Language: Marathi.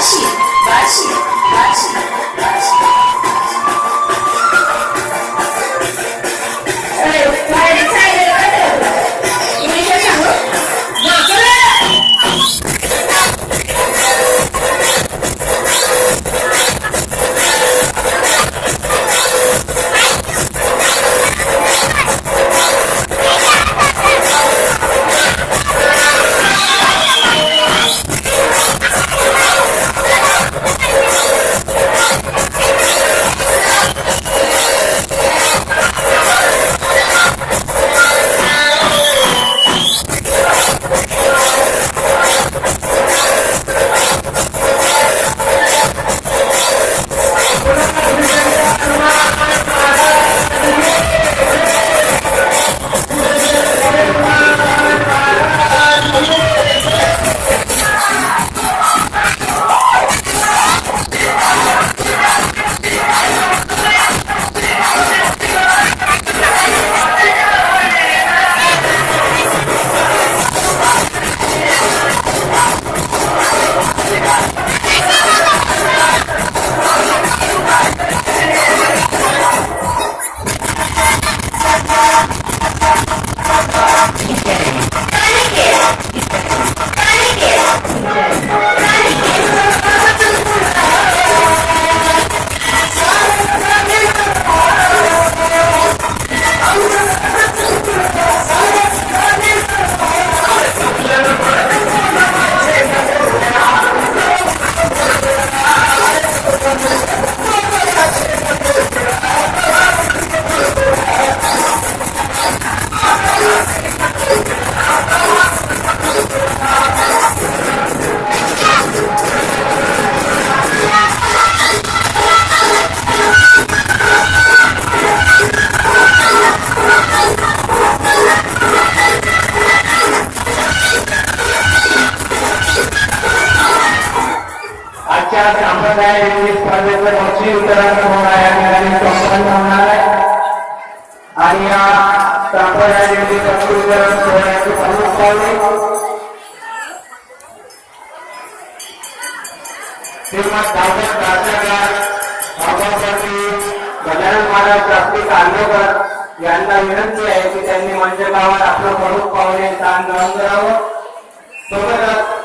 玩儿戏玩戏。आजच्या संप्रदाय स्पर्धेचं बक्षीस वितरण होणार आहे या ठिकाणी संपन्न होणार आहे. आणि या संप्रदाय विविध बक्षीस वितरण सोहळ्याचे प्रमुख पावली श्रीमद दावत प्राचार्य सभापती गजानन महाराज शास्त्री कांदोकर यांना विनंती आहे की त्यांनी मंचकावर आपलं प्रमुख पाहुणे स्थान ग्रहण करावं. सोबतच